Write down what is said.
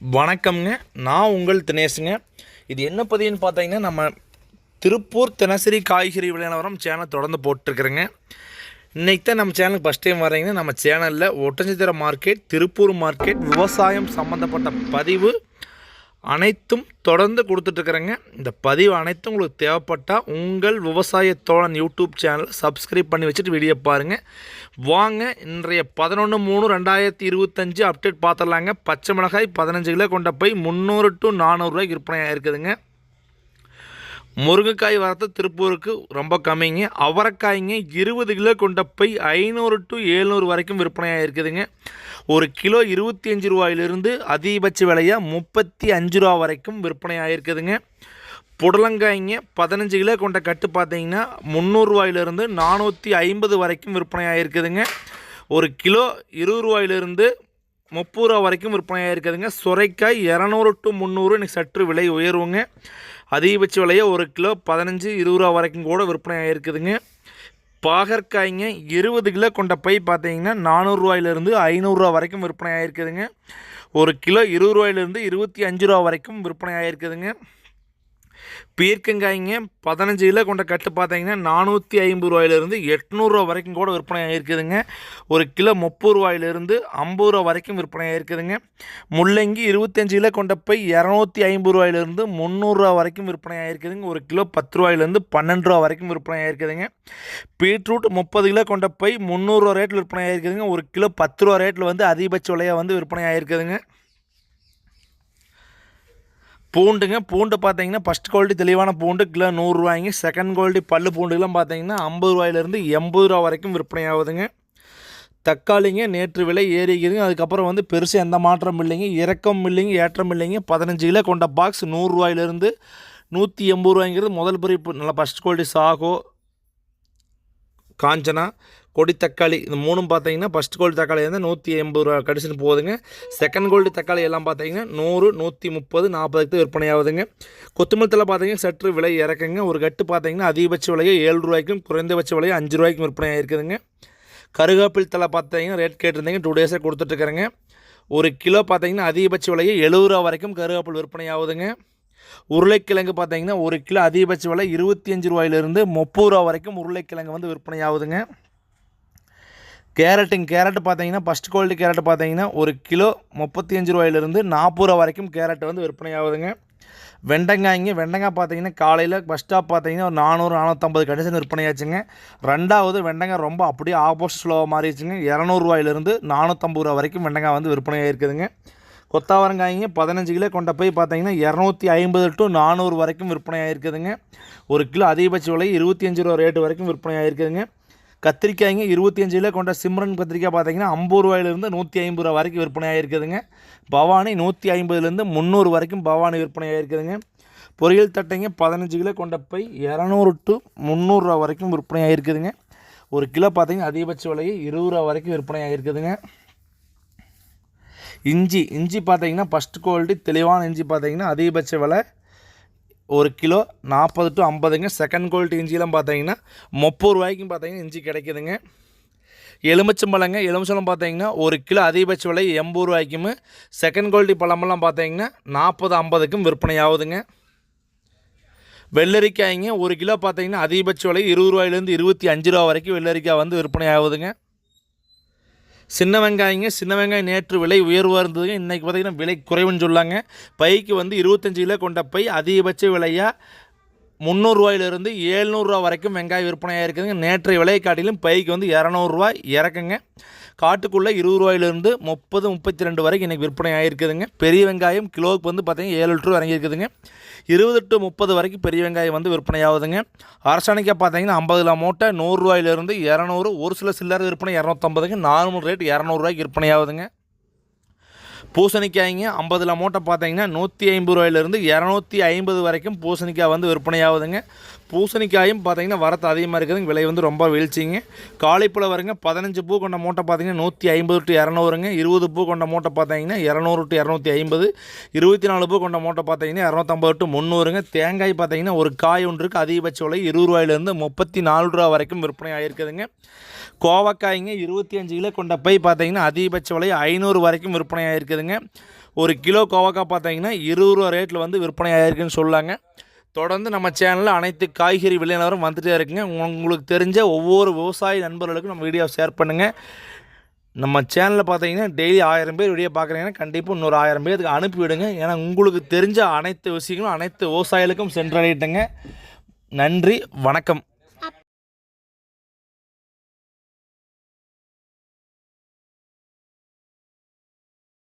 வணக்கம்ங்க. நான் உங்கள் தினேஷுங்க. இது என்ன பதிவுன்னு பார்த்தீங்கன்னா நம்ம திருப்பூர் தினசரி காய்கறி விளையாணவரம் சேனல் தொடர்ந்து போட்டிருக்கிறேங்க. இன்றைக்கி தான் நம்ம சேனலுக்கு ஃபஸ்ட் டைம் வரீங்கன்னா நம்ம சேனலில் ஒட்டஞ்சித்திர மார்க்கெட் திருப்பூர் மார்க்கெட் விவசாயம் சம்மந்தப்பட்ட பதிவு அனைத்தும் தொடர்ந்து கொடுத்துட்ருக்குறேங்க. இந்த பதிவு அனைத்தும் உங்களுக்கு தேவைப்பட்டால் உங்கள் விவசாய தோழன் யூடியூப் சேனலை சப்ஸ்கிரைப் பண்ணி வச்சுட்டு வீடியோ பாருங்கள் வாங்க இன்றைய பதினொன்று மூணு ரெண்டாயிரத்தி இருபத்தஞ்சு அப்டேட் பார்த்துடலாங்க. பச்சை மிளகாய் பதினஞ்சு கிலோ கொண்ட போய் முந்நூறு டு நானூறுரூவாய்க்கு விற்பனையாக இருக்குதுங்க முருங்கைக்காய் வரத்து திருப்பூருக்கு ரொம்ப கம்மிங்க. அவரைக்காய்ங்க இருபது கிலோ கொண்ட பை ஐநூறு டு ஏழ்நூறு வரைக்கும் விற்பனையாக இருக்குதுங்க. ஒரு கிலோ இருபத்தி அஞ்சு ரூபாயிலிருந்து அதிகபட்ச விலையாக முப்பத்தி அஞ்சு ரூபா வரைக்கும் விற்பனையாக இருக்குதுங்க. புடலங்காய்ங்க பதினஞ்சு கிலோ கொண்ட கட்டு பார்த்தீங்கன்னா முந்நூறுரூவாயிலிருந்து நானூற்றி ஐம்பது வரைக்கும் விற்பனையாக இருக்குதுங்க. ஒரு கிலோ இருபது ரூபாயிலிருந்து முப்பது ரூபா வரைக்கும் விற்பனையாக இருக்குதுங்க. சுரைக்காய் இரநூறு டு முந்நூறு இன்றைக்கி சற்று விலை உயர்வுங்க அதிகபட்ச விலையை ஒரு கிலோ பதினஞ்சு இருபது ரூபா வரைக்கும் கூட விற்பனையாக இருக்குதுங்க. பாகற்காய்ங்க இருபது கிலோ கொண்ட பை பார்த்தீங்கன்னா நானூறுரூவாயிலிருந்து ஐநூறுரூவா வரைக்கும் விற்பனை ஆகிருக்குதுங்க ஒரு கிலோ இருபது ரூபாயிலிருந்து இருபத்தி அஞ்சு ரூபா வரைக்கும் விற்பனை ஆகிருக்குதுங்க பீர்க்கங்காய்ங்க பதினஞ்சு கிலோ கொண்ட கட்டு பார்த்தீங்கன்னா நானூற்றி ஐம்பது ரூபாயிலிருந்து எட்நூறுரூவா வரைக்கும் கூட விற்பனை ஆகிருக்குதுங்க ஒரு கிலோ முப்பது ரூபாயிலிருந்து ஐம்பது ரூபா வரைக்கும் விற்பனை ஆகிருக்குதுங்க முள்ளங்கி இருபத்தஞ்சு கிலோ கொண்ட போய் இரநூத்தி ஐம்பது ரூபாயிலிருந்து முந்நூறுரூவா வரைக்கும் விற்பனை ஆகிருக்குதுங்க ஒரு கிலோ பத்து ரூபாயிலிருந்து பன்னெண்டு ரூபா வரைக்கும் விற்பனை ஆகிருக்குதுங்க பீட்ரூட் முப்பது கிலோ கொண்ட போய் முந்நூறுரூவா ரேட்டில் விற்பனை ஆகிருக்குதுங்க ஒரு கிலோ பத்து ரூபா ரேட்டில் வந்து அதிகபட்ச விலையாக வந்து விற்பனை ஆகிருக்குதுங்க பூண்டுங்க. பூண்டு பார்த்தீங்கன்னா ஃபஸ்ட் குவாலிட்டி தெளிவான பூண்டு கிலோ நூறுரூவாய்ங்க. செகண்ட் குவாலிட்டி பல்லு பூண்டுலாம் பார்த்தீங்கன்னா ஐம்பது ரூபாயிலேருந்து எண்பது ரூபா வரைக்கும் விற்பனை ஆகுதுங்க. தக்காளிங்க நேற்று விலை ஏறிக்குதுங்க. அதுக்கப்புறம் வந்து பெருசாக எந்த மாற்றம் இல்லைங்க. இறக்கம் இல்லைங்க ஏற்றம் இல்லைங்க. பதினஞ்சு கிலோ கொண்ட பாக்ஸ் நூறுரூவாயிலேருந்து நூற்றி எண்பது ரூபாய்ங்கிறது முதல் பிரிப்பு. நல்லா ஃபஸ்ட் குவாலிட்டி சாகோ காஞ்சனா கொடி தக்காளி இந்த மூணும் பார்த்தீங்கன்னா ஃபஸ்ட் கோல்டு தக்காளி வந்து நூற்றி எண்பது ரூபா கடிச்சுன்னு போகுதுங்க. செகண்ட் கோல்டு தக்காளி எல்லாம் பார்த்தீங்கன்னா நூறு நூற்றி முப்பது நாற்பதுக்கு விற்பனை ஆகுதுங்க. கொத்தமல்லி தலை பார்த்தீங்கன்னா சற்று விலை இறக்குங்க. ஒரு கட்டு பார்த்தீங்கன்னா அதிகபட்ச விலையை ஏழு ரூபாய்க்கும் குறைந்தபட்ச விலையை அஞ்சு ரூபாய்க்கும் விற்பனை ஆகிருக்குதுங்க கருகாப்பில் தலை பார்த்தீங்கன்னா ரேட் கேட்டிருந்தீங்க டூ டேஸாக கொடுத்துட்ருக்குறேங்க ஒரு கிலோ பார்த்தீங்கன்னா அதிகபட்ச விலையை எழுபது ரூபா வரைக்கும் கருகாப்பில் விற்பனை ஆகுதுங்க. உருளைக்கிழங்கு பார்த்தீங்கன்னா ஒரு கிலோ அதிகபட்ச விலை இருபத்தி அஞ்சு ரூபாயிலிருந்து முப்பது ரூபா வரைக்கும் உருளைக்கிழங்கு வந்து விற்பனை ஆகுதுங்க. கேரட்டுங்க கேரட் பார்த்தீங்கன்னா ஃபஸ்ட் குவாலிட்டி கேரட் பார்த்தீங்கன்னா ஒரு கிலோ முப்பத்தி அஞ்சு ரூபாயிலிருந்து நாற்பது ரூபா வரைக்கும் கேரட் வந்து விற்பனை ஆகுதுங்க. வெண்டங்காய்ங்க வெண்டங்காய் பார்த்தீங்கன்னா காலையில் பஸ் ஸ்டாப் பார்த்தீங்கன்னா ஒரு நானூறு நானூற்றம்பது கண்டிஷன் விற்பனையாச்சுங்க ரெண்டாவது வெண்டங்காய் ரொம்ப அப்படியே ஆப்போசிட் ஸ்லோவாக மாறிடுச்சுங்க. இரநூறுவாயிலிருந்து நானூற்றம்பது ரூபா வரைக்கும் வெண்டங்காய் வந்து விற்பனையாக இருக்குதுங்க கொத்தாவரங்காய்ங்க பதினஞ்சு கிலோ கொண்ட போய் பார்த்தீங்கன்னா இரநூத்தி ஐம்பது டு நானூறு வரைக்கும் விற்பனை ஆகிருக்குதுங்க ஒரு கிலோ அதிகபட்ச விலை இருபத்தி அஞ்சு ரூபா ரேட்டு வரைக்கும் விற்பனை ஆகிருக்குதுங்க கத்திரிக்காய்ங்க இருபத்தி அஞ்சில் கிலோ கொண்ட சிம்ரன் கத்திரிக்காய் பார்த்தீங்கன்னா ஐம்பது ரூபாயிலிருந்து நூற்றி ஐம்பது ரூபா வரைக்கும் விற்பனை ஆகிருக்குதுங்க பவானி நூற்றி ஐம்பதுலேருந்து முந்நூறு வரைக்கும் பவானி விற்பனை ஆகிருக்குதுங்க பொரியல் தட்டைங்க பதினஞ்சு கிலோ கொண்ட பை இரநூறு டு முந்நூறுரூவா வரைக்கும் விற்பனை ஆகிருக்குதுங்க ஒரு கிலோ பார்த்தீங்கன்னா அதிகபட்ச விலையை இருபது ரூபா வரைக்கும் விற்பனை ஆகிருக்குதுங்க இஞ்சி இஞ்சி பார்த்தீங்கன்னா ஃபஸ்ட் குவாலிட்டி தெளிவான இஞ்சி பார்த்தீங்கன்னா அதிகபட்ச விலை ஒரு கிலோ நாற்பது டு ஐம்பதுங்க. செகண்ட் குவாலிட்டி இஞ்சிலாம் பார்த்தீங்கன்னா முப்பது ரூபாய்க்கும் பார்த்தீங்கன்னா இஞ்சி கிடைக்குதுங்க. எலுமிச்சம்பழங்க எலுமிச்சம்பழம் பார்த்தீங்கன்னா ஒரு கிலோ அதிகபட்ச விலை எண்பது ரூபாய்க்கும் செகண்ட் குவாலிட்டி பழமெல்லாம் பார்த்தீங்கன்னா நாற்பது ஐம்பதுக்கும் விற்பனை ஆகுதுங்க வெள்ளரிக்காய்ங்க ஒரு கிலோ பார்த்தீங்கன்னா அதிகபட்ச விலை இருபது ரூபாயிலேருந்து இருபத்தி அஞ்சு ரூபா வரைக்கும் வெள்ளரிக்காய் வந்து விற்பனை ஆகுதுங்க சின்ன வெங்காயங்க சின்ன வெங்காயம் நேற்று விலை உயர்வாக இருந்ததுங்க. இன்றைக்கி பார்த்திங்கன்னா விலை குறைவுன்னு சொல்லாங்க. பைக்கு வந்து இருபத்தஞ்சி கிலோ கொண்ட பை அதிகபட்ச விலையாக முந்நூறுரூவாயிலிருந்து ஏழ்நூறுரூவா வரைக்கும் வெங்காயம் விற்பனையாக இருக்குதுங்க. நேற்றைய விலையை காட்டிலும் பைக்கு வந்து இரநூறுவா இறக்குங்க. காட்டுக்குள்ளே இருபது ரூபாயிலிருந்து முப்பது முப்பத்தி ரெண்டு வரைக்கும் இன்றைக்கி விற்பனை ஆகிருக்குதுங்க பெரிய வெங்காயம் கிலோவுக்கு வந்து பார்த்திங்கன்னா ஏழு லிட்டர் இறங்கியிருக்குதுங்க இருபது டு முப்பது வரைக்கும் பெரிய வெங்காயம் வந்து விற்பனையாகுதுங்க. அரசாணிக்காய் பார்த்தீங்கன்னா ஐம்பது கிலோ மூட்டை நூறுரூவாயிலிருந்து இரநூறு ஒரு சில சில்லறை விற்பனை இரநூத்தம்பதுங்க நார்மல் ரேட் இரநூறுவாய்க்கு விற்பனை ஆகுதுங்க பூசணிக்காய்ங்க ஐம்பதுல மூட்டை பார்த்தீங்கன்னா நூற்றி ஐம்பது ரூபாயிலிருந்து இரநூத்தி ஐம்பது வரைக்கும் பூசணிக்காய் வந்து விற்பனையாகுதுங்க. பூசணிக்காயும் பார்த்தீங்கன்னா வரத்து அதிகமாக இருக்குதுங்க விலை வந்து ரொம்ப வீழ்ச்சிங்க. காலிப்பழம் வருங்க பதினஞ்சு பூ கொண்ட மூட்டை பார்த்தீங்கன்னா நூற்றி ஐம்பது டு இரநூறுங்க. இருபது பூ கொண்ட மூட்டை பார்த்தீங்கன்னா இரநூறு டு இரநூத்தி ஐம்பது. இருபத்தி நாலு பூ கொண்ட மூட்டை பார்த்தீங்கன்னா இரநூத்தம்பது டு முந்நூறுங்க. தேங்காய் பார்த்தீங்கன்னா ஒரு காய் ஒன்றுக்கு அதிகபட்ச விலை இருபது ரூபாயிலேருந்து முப்பத்தி நாலு ரூபா வரைக்கும் விற்பனை ஆகிருக்குதுங்க கோவக்காய்ங்க இருபத்தி அஞ்சு கிலோ கொண்ட பை பார்த்தீங்கன்னா அதிகபட்ச விலை ஐநூறு வரைக்கும் விற்பனை ஆகிருக்குதுங்க ஒரு கிலோ கோவக்காய் பார்த்தீங்கன்னா இருபது ரூபா ரேட்டில் வந்து விற்பனை ஆகிருக்குன்னு சொல்லாங்க. தொடர்ந்து நம்ம சேனலில் அனைத்து காய்கறி விளைநிலவரும் வந்துகிட்டே இருக்குங்க. உங்களுக்கு தெரிஞ்ச ஒவ்வொரு விவசாய நண்பர்களுக்கும் நம்ம வீடியோ ஷேர் பண்ணுங்கள் நம்ம சேனலில் பார்த்தீங்கன்னா டெய்லி ஆயிரம் பேர் வீடியோ பார்க்குறீங்கன்னா கண்டிப்பாக இன்னொரு ஆயிரம் பேருக்கு அனுப்பிவிடுங்க ஏன்னா உங்களுக்கு தெரிஞ்ச அனைத்து விஷயங்களும் அனைத்து விவசாயிகளுக்கும் சென்றடையிட்டுங்க. நன்றி வணக்கம்.